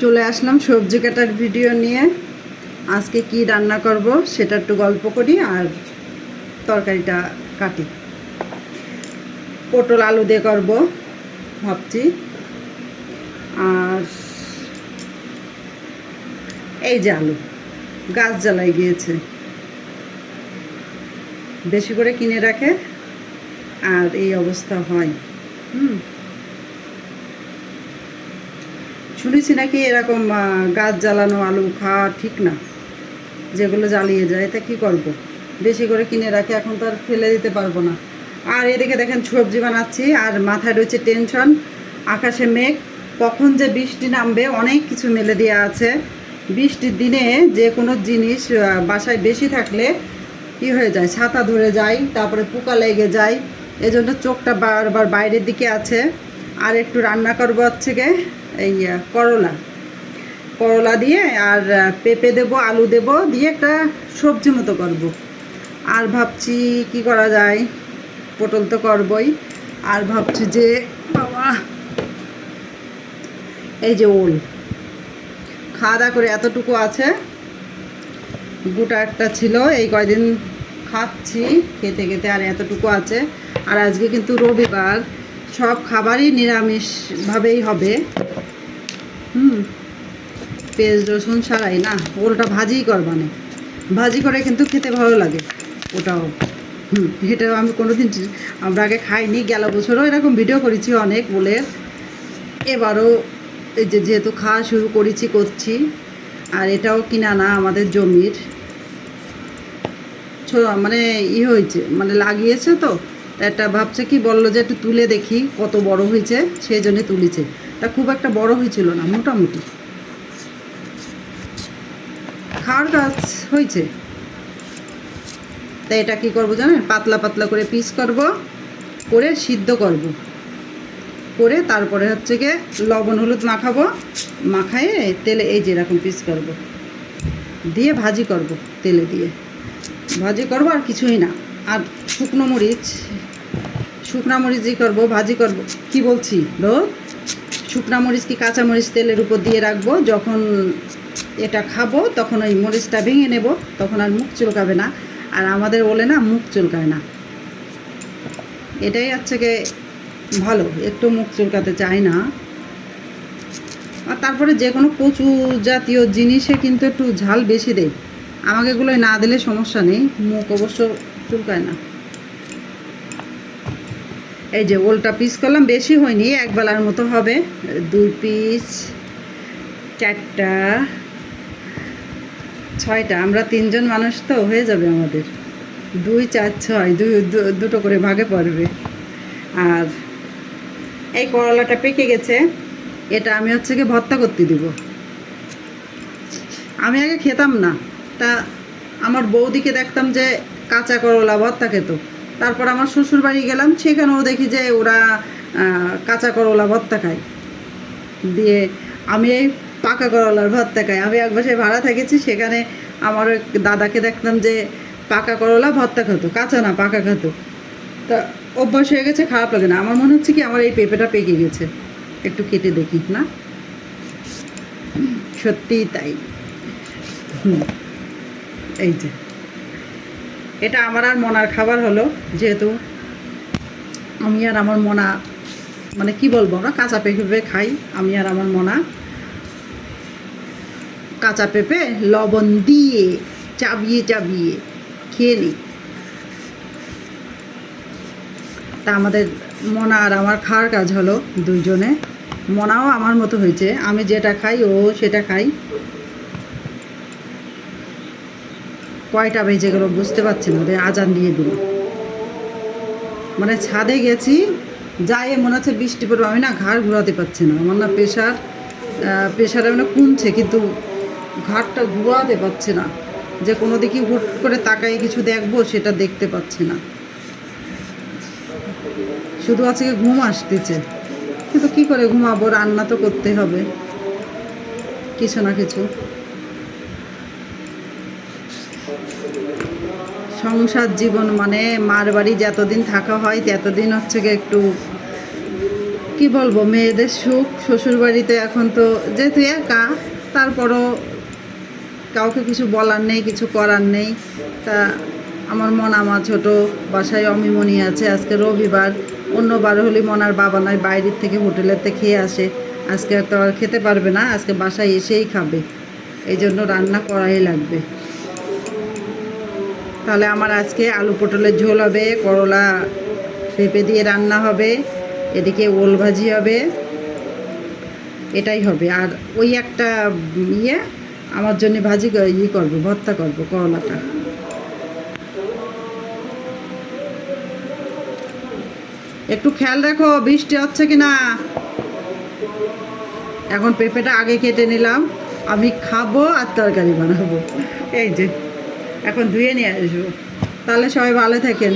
চলে আসলাম সবজি কাটার ভিডিও নিয়ে। আজকে কি রান্না করব সেটা একটু গল্প করি আর তরকারিটা কাটি। পটল আলু দিয়ে করব, ভাবছি। আর এই যে আলু, গাছ জ্বালাই গিয়েছে। বেশি করে কিনে রাখে, আর এই অবস্থা হয়। হুম। শুনেছি নাকি এরকম গাছ জ্বালানো, আলু খাওয়া ঠিক না। যেগুলো জ্বালিয়ে যায়, তা কি করব? বেশি করে কিনে রাখি, এখন তো আর ফেলে দিতে পারব না। আর এদিকে দেখেন সবজি বানাচ্ছি, আর মাথায় রয়েছে টেনশন, আকাশে মেঘ। কখন যে বৃষ্টি নামবে, অনেক কিছু মেলে দেওয়া আছে। বৃষ্টির দিনে যে কোনো জিনিস বাসায় বেশি থাকলে কি হয়ে যায়? ছাতা ধরে যায়, তারপরে পোকা লেগে যায়। এজন্য চোখটা বারবার বাইরের দিকে আছে। আর একটু রান্না করব হচ্ছে এই করলা। করলা দিয়ে আর পেঁপে দেবো, আলু দেবো, দিয়ে একটা সবজি মতো করব। আর ভাবছি কি করা যায়? পটল তো করবই। আর ভাবছি যে, বাবা, এই যে ওল। খাওয়া দাওয়া করে এতটুকু আছে। গোটা একটা ছিল, এই কয়দিন খাচ্ছি, খেতে খেতে আর এতটুকু আছে। আর আজকে কিন্তু রবিবার। সব খাবারই নিরামিষভাবেই হবে। হুম, পেঁয়াজ, রসুন ছাড়াই না ওলটা ভাজিই করবানে ভাজি করে কিন্তু খেতে ভালো লাগে ওটাও। হুম, এটাও আমি কোনোদিন আমরা আগে খাইনি, গেল বছরও এরকম ভিডিও করেছি অনেক বলে। এবারও এই যে যেহেতু খাওয়া শুরু করেছি, করছি, আর এটাও কিনা না আমাদের জমির। মানে ই হয়েছে মানে লাগিয়েছে তা। একটা ভাবছে কি, বলল যে একটু তুলে দেখি কত বড় হয়েছে, সেই জন্যে তুলেছে। তা খুব একটা বড় হয়েছিল না, মোটামুটি। খাওয়ার গাছ হয়েছে। তা এটা কি করব জানেন? পাতলা পাতলা করে পিস করব, করে সিদ্ধ করব। করে তারপরে হচ্ছে গিয়ে লবণ, হলুদ মাখাবো, মাখায়ে তেলে এই যে এরকম পিস করব। দিয়ে ভাজি করব তেলে দিয়ে। ভাজি করব আর কিছুই না। আর শুকনো মরিচ শুকনো মরিচ মরিচই করব, ভাজি করব, কি বলছি? রো শুকনো মরিচ কি কাঁচা মরিচ তেলের উপর দিয়ে রাখব? যখন এটা খাব, তখন ওই মরিচটা ভেঙে নেব, তখন আর মুখ চুলকাবে না। আর আমাদের বলে না মুখ চুলকায় না। এটাই হচ্ছে গিয়ে ভালো, একটু মুখ চুলকাতে চায় না। আর তারপরে যে কোনো কচু জাতীয় জিনিসে কিন্তু একটু ঝাল বেশি দেয়। আমাকে এগুলো না দিলে সমস্যা নেই। মুখ অবশ্য চুলকায় না। এই যে ওলটা পিস করলাম, বেশি হয়নি, এক বেলার মতো হবে। দুই পিস চারটা, ছয়টা। আমরা তিনজন মানুষ তো, হয়ে যাবে আমাদের। দুই চার ছয়, দুই দুটো করে ভাগে পড়বে। আর এই করলাটা পেকে গেছে, এটা আমি হচ্ছে কি ভর্তা করতে দিব। আমি আগে খেতাম না। তা আমার বৌদিকে দেখতাম যে কাঁচা করলা, ভর্তা খেত। তারপর আমার শ্বশুর বাড়ি গেলাম, সেখানেও দেখি যে ওরা কাঁচা করলা, ভর্তা খায়। দিয়ে আমি এই পাকা করলার ভর্তা খাই। আমি এক বাসায় ভাড়া থেকেছি, সেখানে আমার দাদাকে দেখতাম যে পাকা করলা, ভর্তা খেতো। কাঁচা না, পাকা খেতো। তা অভ্যাস হয়ে গেছে, খারাপ লাগে না। আমার মনে হচ্ছে কি আমার এই পেঁপেটা পেকে গেছে। একটু কেটে দেখি, না? সত্যিই তাই। এই যে। এটা আমার আর মনার খাবার হলো, যেহেতু আমি আর আমার মনা মানে কি বলব, আমরা কাঁচা পেঁপে খাই, আমি আর আমার মনা। কাঁচা পেঁপে লবণ দিয়ে চাবিয়ে চাবিয়ে খেয়ে নিই। তা আমাদের মনা আর আমার খাওয়ার কাজ হলো দুইজনে। মনাও আমার মতো হয়েছে, আমি যেটা খাই ও সেটা খাই। কয়টা বেজে গেলো বুঝতে পারছি না আজান দিয়ে দিল। মানে ছাদে গেছি যাই মনে হচ্ছে বৃষ্টি পড়বে, আমি না ঘাড় ঘুরাতে পারছি না। আমার না প্রেশার প্রেশার মানে কমছে কিন্তু ঘাড়টা ঘুরাতে পারছি না। যে কোনো দিকে হুট করে তাকাই কিছু দেখব, সেটা দেখতে পাচ্ছি না। শুধু আজকে ঘুম আসতেছে। কিন্তু কি করে ঘুমাবো, রান্না তো করতে হবে। কিছু না কিছু। সংসার জীবন মানে মার বাড়ি যতদিন থাকা হয় ততদিন হচ্ছে গিয়ে একটু, কি বলব, মেয়েদের সুখ, শ্বশুর বাড়িতে এখন তো যেহেতু একা, তারপরও কাউকে কিছু বলার নেই, কিছু করার নেই। তা আমার মন, আমার ছোট বাসায় অমিমনি আছে, আজকে রবিবার। অন্য বার হলে মনার বাবা নয় বাইরের থেকে হোটেলেতে খেয়ে আসে। আজকে আর তো আর খেতে পারবে না, আজকে বাসায় এসেই খাবে। এই জন্য রান্না করাই লাগবে। তাহলে আমার আজকে আলু পটলের ঝোল হবে, করলা পেঁপে দিয়ে রান্না হবে, এদিকে ওল ভাজি হবে, এটাই হবে। আর ওই একটা ইয়ে আমার জন্য ভাজি ইয়ে করব, ভর্তা করব, করলাটা। একটু খেয়াল রাখো, বৃষ্টি হচ্ছে কি না এখন পেঁপেটা আগে কেটে নিলাম, আমি খাব আর তরকারি বানাবো। এই যে। এখন ধুয়ে নিয়ে আসব। তাহলে সবাই ভালো থাকেন।